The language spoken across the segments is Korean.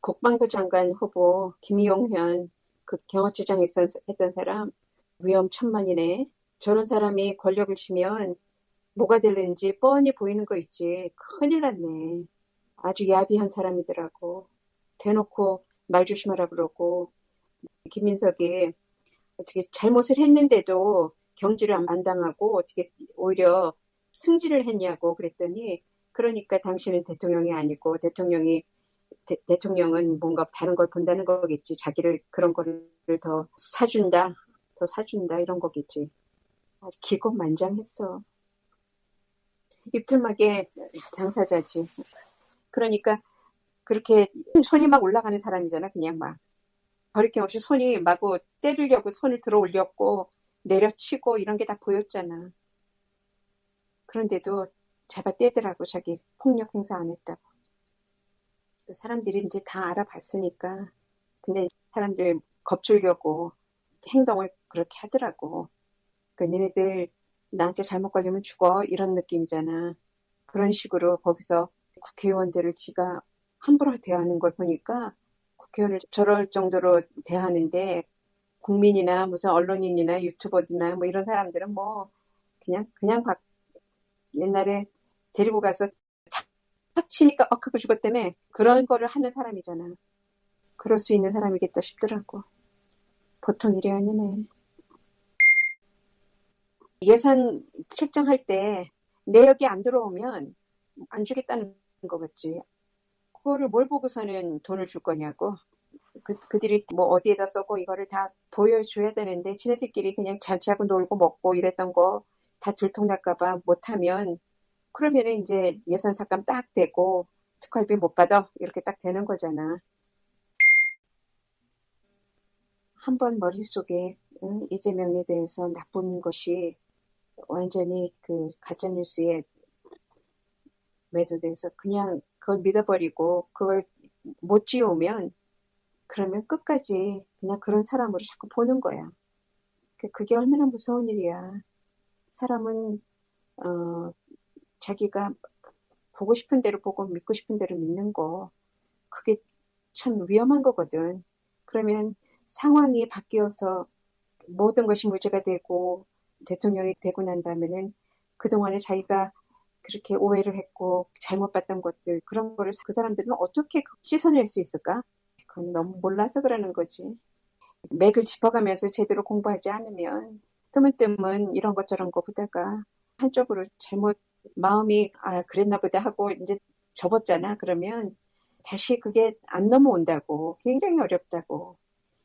국방부 장관 후보 김용현 그 경호처장 했던 사람 위험 천만이네. 저런 사람이 권력을 치면 뭐가 될는지 뻔히 보이는 거 있지. 큰일 났네. 아주 야비한 사람이더라고. 대놓고 말 조심하라 그러고 김민석이 어떻게 잘못을 했는데도 경질을 안 당하고 어떻게 오히려 승진을 했냐고 그랬더니 그러니까 당신은 대통령이 아니고 대통령이 대, 통령은 뭔가 다른 걸 본다는 거겠지. 자기를 그런 거를 더 사준다, 더 사준다 이런 거겠지. 아주 기고만장했어. 입틀막에 당사자지. 그러니까 그렇게 손이 막 올라가는 사람이잖아. 그냥 막 버리낌 없이 손이 마구 때리려고 손을 들어 올렸고 내려치고 이런 게 다 보였잖아. 그런데도 잡아 떼더라고 자기 폭력 행사 안 했다고. 그 사람들이 이제 다 알아봤으니까 근데 사람들 겁주려고 행동을 그렇게 하더라고. 그 니네들 나한테 잘못 걸리면 죽어 이런 느낌이잖아. 그런 식으로 거기서 국회의원들을 지가 함부로 대하는 걸 보니까 국회의원을 저럴 정도로 대하는데 국민이나 무슨 언론인이나 유튜버들이나 뭐 이런 사람들은 뭐 그냥 그냥 박 옛날에 데리고 가서 탁 치니까 억 하고 죽었다며 그런 거를 하는 사람이잖아. 그럴 수 있는 사람이겠다 싶더라고. 보통 일이 아니네. 예산 책정할 때 내역이 안 들어오면 안 주겠다는 거겠지. 그거를 뭘 보고서는 돈을 줄 거냐고. 그, 그들이 뭐 어디에다 써고 이거를 다 보여줘야 되는데 지네들끼리 그냥 잔치하고 놀고 먹고 이랬던 거 다 들통날까봐 못하면 그러면은 이제 예산 삭감 딱 되고 특활비 못 받아 이렇게 딱 되는 거잖아. 한 번 머릿속에 응, 이재명에 대해서 나쁜 것이 완전히 그 가짜 뉴스에 매도돼서 그냥 그걸 믿어버리고 그걸 못 지우면 그러면 끝까지 그냥 그런 사람으로 자꾸 보는 거야. 그, 그게 얼마나 무서운 일이야. 사람은 어, 자기가 보고 싶은 대로 보고 믿고 싶은 대로 믿는 거 그게 참 위험한 거거든. 그러면 상황이 바뀌어서 모든 것이 문제가 되고 대통령이 되고 난 다음에는 그동안에 자기가 그렇게 오해를 했고 잘못 봤던 것들 그런 거를 그 사람들은 어떻게 씻어낼 수 있을까? 그건 너무 몰라서 그러는 거지. 맥을 짚어가면서 제대로 공부하지 않으면 뜨문뜨문 이런 것 저런 거 보다가 한쪽으로 잘못 마음이 아 그랬나 보다 하고 이제 접었잖아. 그러면 다시 그게 안 넘어온다고 굉장히 어렵다고.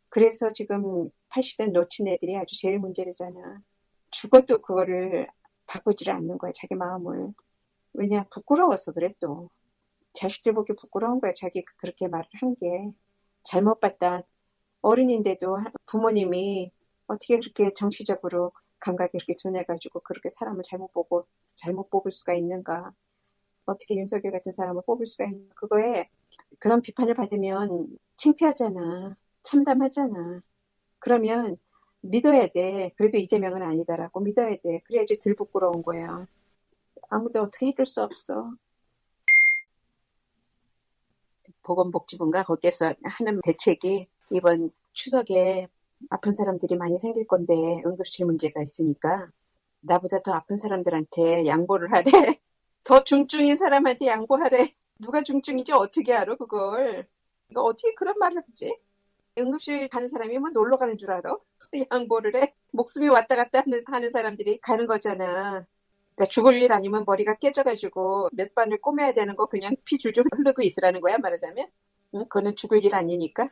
그래서 지금 80대 놓친 애들이 아주 제일 문제잖아. 죽어도 그거를 바꾸지를 않는 거야, 자기 마음을. 왜냐, 부끄러워서 그래, 또. 자식들 보기 부끄러운 거야, 자기 그렇게 말을 한 게. 잘못 봤다. 어른인데도 부모님이 어떻게 그렇게 정치적으로 감각이 이렇게 둔해가지고 그렇게 사람을 잘못 보고 잘못 뽑을 수가 있는가. 어떻게 윤석열 같은 사람을 뽑을 수가 있는가. 그거에 그런 비판을 받으면 창피하잖아. 참담하잖아. 그러면 믿어야 돼. 그래도 이재명은 아니다라고 믿어야 돼. 그래야지 덜 부끄러운 거야. 아무도 어떻게 해줄 수 없어. 보건복지부인가 거기에서 하는 대책이 이번 추석에 아픈 사람들이 많이 생길 건데 응급실 문제가 있으니까 나보다 더 아픈 사람들한테 양보를 하래. 더 중증인 사람한테 양보하래. 누가 중증인지 어떻게 알아 그걸. 이거 어떻게 그런 말을 하지? 응급실 가는 사람이 뭐 놀러 가는 줄 알아? 양보를 해. 목숨이 왔다 갔다 하는, 하는 사람들이 가는 거잖아. 그러니까 죽을 일 아니면 머리가 깨져가지고 몇 번을 꼬매야 되는 거 그냥 피 줄줄 흐르고 있으라는 거야 말하자면. 응? 그거는 죽을 일 아니니까.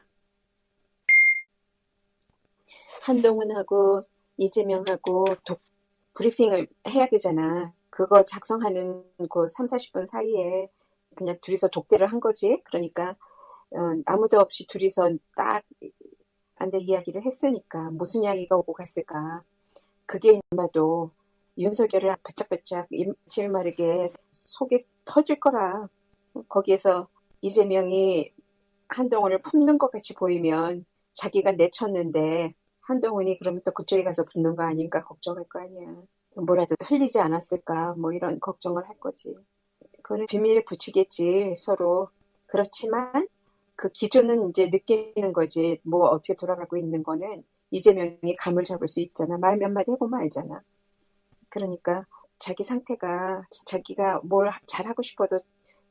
한동훈하고 이재명하고 독, 브리핑을 해야 되잖아. 그거 작성하는 그 3, 40분 사이에 그냥 둘이서 독대를 한 거지. 그러니까 어, 아무도 없이 둘이서 딱 앉아 이야기를 했으니까 무슨 이야기가 오고 갔을까. 그게 아마도 윤석열을 바짝바짝 임칠마르게 속에 터질 거라. 거기에서 이재명이 한동훈을 품는 것 같이 보이면 자기가 내쳤는데 한동훈이 그러면 또 그쪽에 가서 붙는 거 아닌가 걱정할 거 아니야. 뭐라도 흘리지 않았을까 뭐 이런 걱정을 할 거지. 그거는 비밀에 붙이겠지 서로. 그렇지만 그 기준은 이제 느끼는 거지. 뭐 어떻게 돌아가고 있는 거는 이재명이 감을 잡을 수 있잖아. 말 몇 마디 해보면 알잖아. 그러니까 자기 상태가 자기가 뭘 잘하고 싶어도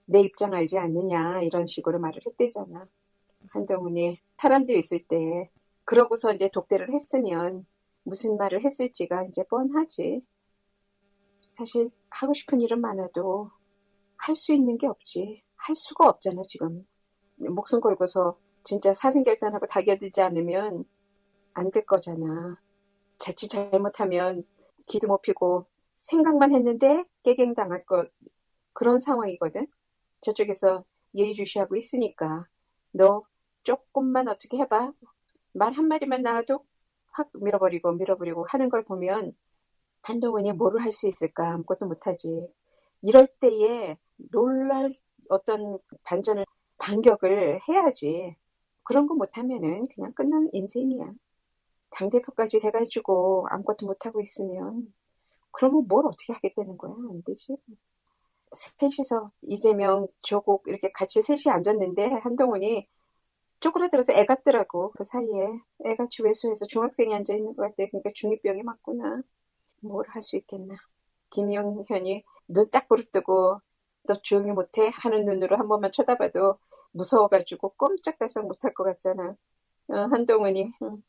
내 입장 알지 않느냐 이런 식으로 말을 했대잖아. 한동훈이 사람들이 있을 때 그러고서 이제 독대를 했으면 무슨 말을 했을지가 이제 뻔하지. 사실 하고 싶은 일은 많아도 할 수 있는 게 없지. 할 수가 없잖아 지금. 목숨 걸고서 진짜 사생결단하고 달겨들지 않으면 안 될 거잖아. 자칫 잘못하면 기도 못 피고 생각만 했는데 깨갱당할 것 그런 상황이거든. 저쪽에서 예의주시하고 있으니까 너 조금만 어떻게 해봐. 말 한마디만 나와도 확 밀어버리고 밀어버리고 하는 걸 보면 한동훈이 뭐를 할 수 있을까 아무것도 못하지. 이럴 때에 놀랄 어떤 반전을 반격을 해야지. 그런 거 못하면은 그냥 끝난 인생이야. 당대표까지 돼가지고 아무것도 못하고 있으면 그러면 뭘 어떻게 하겠다는 거야? 안 되지. 셋이서 이재명, 조국 이렇게 같이 셋이 앉았는데 한동훈이 쪼그라들어서 애 같더라고. 그 사이에 애같이 외소해서 중학생이 앉아 있는 것 같아. 그러니까 중이병이 맞구나. 뭘 할 수 있겠나. 김영현이 눈 딱 부릅뜨고 너 조용히 못해? 하는 눈으로 한 번만 쳐다봐도 무서워가지고 꼼짝달싹 못할 것 같잖아. 어, 한동훈이 응.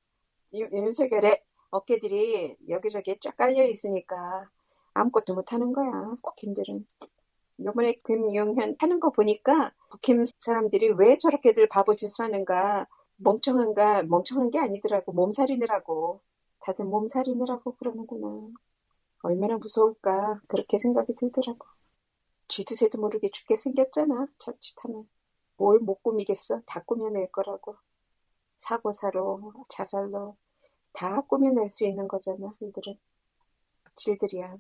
윤석열의 어깨들이 여기저기 쫙 깔려 있으니까 아무것도 못하는 거야. 국힘들은. 요번에 김용현 하는 거 보니까 국힘 사람들이 왜 저렇게들 바보 짓을 하는가 멍청한가 멍청한 게 아니더라고. 몸살이느라고. 다들 몸살이느라고 그러는구나. 얼마나 무서울까 그렇게 생각이 들더라고. 쥐두새도 모르게 죽게 생겼잖아 자칫하면. 뭘 못 꾸미겠어? 다 꾸며낼 거라고. 사고사로 자살로 다 꾸며낼 수 있는 거잖아 이들은. 질들이야